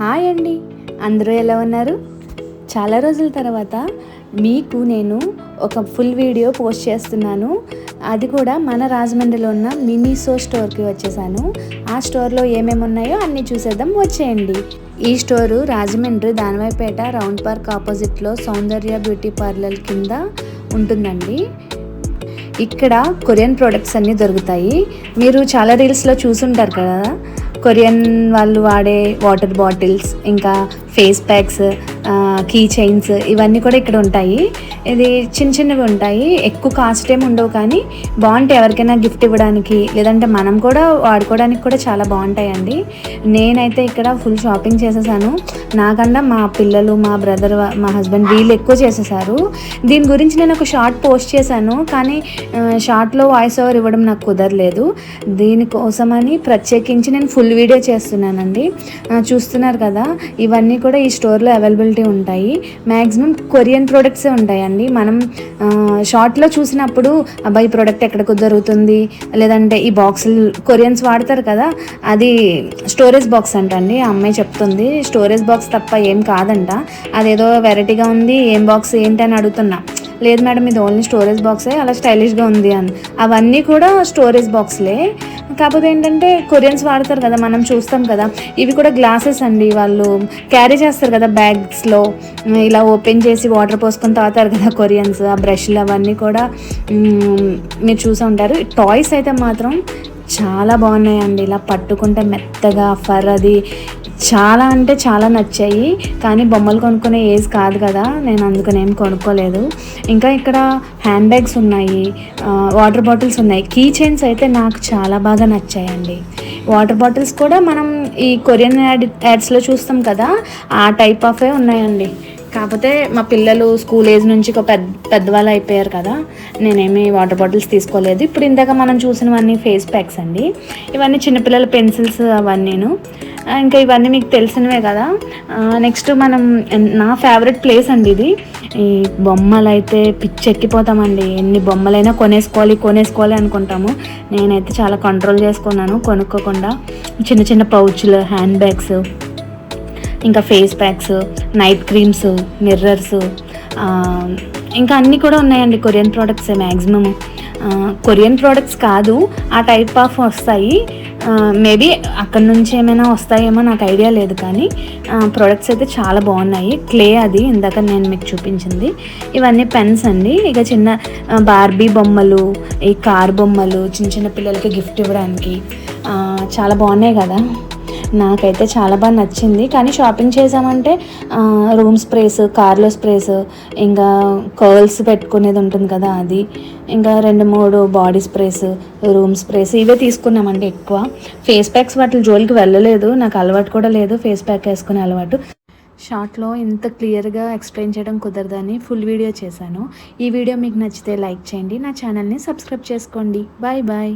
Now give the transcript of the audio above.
Hi అండి. అందరూ ఎలా ఉన్నారు? చాలా రోజుల తర్వాత మీకు నేను ఒక ఫుల్ వీడియో పోస్ట్ చేస్తున్నాను. అది కూడా మన రాజమండ్రిలో ఉన్న మినీ సో స్టోర్కి వచ్చేసాను. ఆ స్టోర్లో ఏమేమి ఉన్నాయో అన్నీ చూసేద్దాం. వచ్చేయండి. ఈ store Rajahmundry Danavaipeta round park ఆపోజిట్లో సౌందర్య బ్యూటీ పార్లర్ కింద ఉంటుందండి. ఇక్కడ కొరియన్ ప్రోడక్ట్స్ అన్నీ దొరుకుతాయి. మీరు చాలా రీల్స్లో చూసుంటారు కదా? కొరియన్ వాళ్ళు వాడే వాటర్ బాటిల్స్ ఇంకా ఫేస్ ప్యాక్స్ కీ చైన్స్ ఇవన్నీ కూడా ఇక్కడ ఉంటాయి. ఇది చిన్న చిన్నవి ఉంటాయి. ఎక్కువ కాస్ట్ ఏమి ఉండవు కానీ బాగుంటాయి. ఎవరికైనా గిఫ్ట్ ఇవ్వడానికి లేదంటే మనం కూడా వాడుకోవడానికి కూడా చాలా బాగుంటాయండి. నేనైతే ఇక్కడ ఫుల్ షాపింగ్ చేసేసాను. నాకన్నా మా పిల్లలు మా బ్రదర్ మా హస్బెండ్ వీళ్ళు ఎక్కువ చేసేసారు. దీని గురించి నేను ఒక షార్ట్ పోస్ట్ చేశాను. కానీ షార్ట్లో వాయిస్ ఓవర్ ఇవ్వడం నాకు కుదరలేదు. దీనికోసమని ప్రత్యేకించి నేను ఫుల్ వీడియో చేస్తున్నానండి. చూస్తున్నారు కదా ఇవన్నీ కూడా ఈ స్టోర్లో అవైలబిలిటీ ఉంటాయి. మ్యాక్సిమం కొరియన్ ప్రోడక్ట్సే అండి మనం షార్ట్లో చూసినప్పుడు అబ్బాయి ప్రోడక్ట్ ఎక్కడ దొరుకుతుంది లేదంటే ఈ బాక్సులు కొరియన్స్ వాడతారు కదా అది స్టోరేజ్ బాక్స్ అంట అండి ఆ అమ్మాయి చెప్తుంది స్టోరేజ్ బాక్స్ తప్ప ఏం కాదంట అదేదో వెరైటీగా ఉంది ఏం బాక్స్ ఏంటి అని అడుగుతున్నా. లేదు మేడం ఇది ఓన్లీ స్టోరేజ్ బాక్సే అలా స్టైలిష్గా ఉంది అని. అవన్నీ కూడా స్టోరేజ్ బాక్స్లే. కాకపోతే ఏంటంటే కొరియన్స్ వాడతారు కదా మనం చూస్తాం కదా. ఇవి కూడా గ్లాసెస్ అండి. వాళ్ళు క్యారీ చేస్తారు కదా బ్యాగ్స్లో. ఇలా ఓపెన్ చేసి వాటర్ పోసుకొని తాగుతారు కదా కొరియన్స్ ఆ బ్రష్లు అవన్నీ కూడా. మీరు చూసా ఉంటారు. టాయ్స్ అయితే మాత్రం చాలా బాగున్నాయండి. ఇలా పట్టుకుంటే మెత్తగా ఫర్ అది చాలా అంటే చాలా నచ్చాయి కానీ బొమ్మలు కొనుక్కునే ఏజ్ కాదు కదా నేను అందుకని ఏం కొనుక్కోలేదు. ఇంకా ఇక్కడ హ్యాండ్ బ్యాగ్స్ ఉన్నాయి వాటర్ బాటిల్స్ ఉన్నాయి. కీ చైన్స్ అయితే నాకు చాలా బాగా నచ్చాయండి. వాటర్ బాటిల్స్ కూడా మనం ఈ కొరియన్ యాడ్ యాడ్స్లో చూస్తాం కదా ఆ టైప్ ఆఫే ఉన్నాయండి. కాకపోతే మా పిల్లలు స్కూల్ ఏజ్ నుంచి ఒక పెద్ద పెద్దవాళ్ళు అయిపోయారు కదా నేనేమి వాటర్ బాటిల్స్ తీసుకోలేదు. ఇప్పుడు ఇందాక మనం చూసినవన్నీ ఫేస్ ప్యాక్స్ అండి. ఇవన్నీ చిన్నపిల్లల పెన్సిల్స్ అవన్నీను. నేను ఇంకా ఇవన్నీ మీకు తెలిసినవే కదా. నెక్స్ట్ మనం నా ఫేవరెట్ ప్లేస్ అండి ఇది. ఈ బొమ్మలు అయితే పిచ్చెక్కిపోతామండి. ఎన్ని బొమ్మలైనా కొనేసుకోవాలి కొనేసుకోవాలి అనుకుంటాము. నేనైతే చాలా కంట్రోల్ చేసుకున్నాను కొనుక్కోకుండా. చిన్న చిన్న పౌచ్లు హ్యాండ్ బ్యాగ్స్ ఇంకా face packs night creams mirrors ఇంకా అన్నీ కూడా ఉన్నాయండి. Korean products maximum Korean products కాదు ఆ టైప్ ఆఫ్ వస్తాయి. మేబీ అక్కడ నుంచి ఏమైనా వస్తాయేమో నాకు ఐడియా లేదు కానీ ప్రోడక్ట్స్ అయితే చాలా బాగున్నాయి. క్లే అది ఇందాక నేను మీకు చూపించింది. ఇవన్నీ పెన్స్ అండి. ఇక చిన్న బార్బీ బొమ్మలు ఈ కార్ బొమ్మలు చిన్న చిన్న పిల్లలకి గిఫ్ట్ ఇవ్వడానికి చాలా బాగున్నాయి కదా. నాకైతే చాలా బాగా నచ్చింది. కానీ షాపింగ్ చేసామంటే రూమ్ స్ప్రేస్ కార్లో స్ప్రేస్ ఇంకా కర్ల్స్ పెట్టుకునేది ఉంటుంది కదా అది. ఇంకా రెండు మూడు బాడీ స్ప్రేస్ రూమ్ స్ప్రేస్ ఇవే తీసుకున్నామండి ఎక్కువ. ఫేస్ ప్యాక్స్ వాటి జోలికి వెళ్ళలేదు. నాకు అలవాటు కూడా లేదు ఫేస్ ప్యాక్ వేసుకునే అలవాటు. షార్ట్లో ఇంత క్లియర్గా ఎక్స్ప్లెయిన్ చేయడం కుదరదని ఫుల్ వీడియో చేశాను. ఈ వీడియో మీకు నచ్చితే లైక్ చేయండి. నా ఛానల్ని సబ్స్క్రైబ్ చేసుకోండి. Bye bye